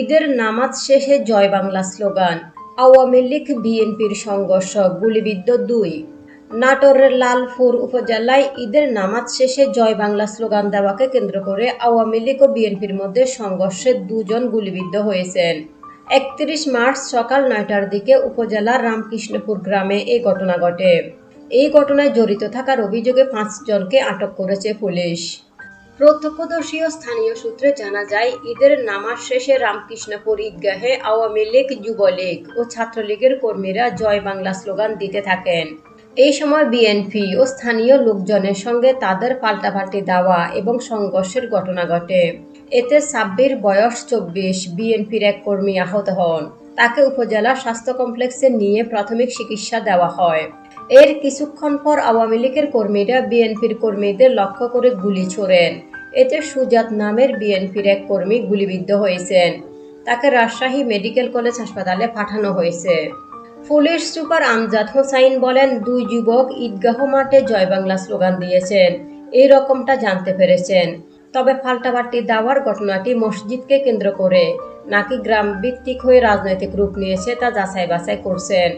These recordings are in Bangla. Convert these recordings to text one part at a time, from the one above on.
ঈদের নামাজ শেষে জয় বাংলা স্লোগান, আওয়ামী লীগ বিএনপির সংঘর্ষ, গুলিবিদ্ধ দুই। নাটোরের লালপুর উপজেলায় ঈদের নামাজ শেষে জয় বাংলা স্লোগান দেওয়াকে কেন্দ্র করে আওয়ামী লীগ ও বিএনপির মধ্যে সংঘর্ষে দুজন গুলিবিদ্ধ হয়েছেন। একত্রিশ মার্চ সকাল নয়টার দিকে উপজেলার রামকৃষ্ণপুর গ্রামে এই ঘটনা ঘটে। এই ঘটনায় জড়িত থাকার অভিযোগে পাঁচজনকে আটক করেছে পুলিশ। প্রত্যক্ষদর্শী ও স্থানীয় সূত্রে জানা যায়, ঈদের নামাজ শেষে রামকৃষ্ণপুর ঈদগাহে আওয়ামী লীগ যুবলীগ ও ছাত্রলীগের কর্মীরা জয় বাংলা স্লোগান দিতে থাকেন। এই সময় বিএনপি ও স্থানীয় লোকজনের সঙ্গে তাদের পাল্টাপাল্টি দেওয়া এবং সংঘর্ষের ঘটনা ঘটে। এতে সাব্বির বয়স চব্বিশ বিএনপির এক কর্মী আহত হন। তাকে উপজেলা স্বাস্থ্য কমপ্লেক্সে নিয়ে প্রাথমিক চিকিৎসা দেওয়া হয়। এর কিছুক্ষণ পর আওয়ামী লীগের কর্মীরা বিএনপির কর্মীদের লক্ষ্য করে গুলি ছোড়েন। এতে সুজাত নামের বিএনপির এক কর্মী গুলিবিদ্ধ হয়েছেন। তাকে রাজশাহী মেডিকেল কলেজ হাসপাতালে পাঠানো হয়েছে। পুলিশ সুপার আমজাদ হোসাইন বলেন, দুই যুবক ঈদগাহ মাঠে জয় বাংলা স্লোগান দিয়েছেন। এই রকমটা জানতে পেরেছেন। তবে পাল্টাপাল্টি দাওয়ার ঘটনাটি মসজিদকে কেন্দ্র করে নাকি গ্রাম ভিত্তিক হয়ে রাজনৈতিক রূপ নিয়েছে তা যাচাই বাছাই করছেন।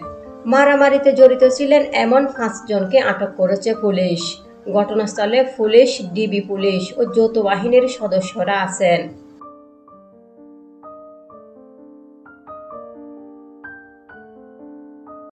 মারামারিতে জড়িত ছিলেন এমন পাঁচজনকে আটক করেছে পুলিশ। ঘটনাস্থলে পুলিশ, ডিবি পুলিশ ও যৌথ বাহিনীর সদস্যরা আছেন।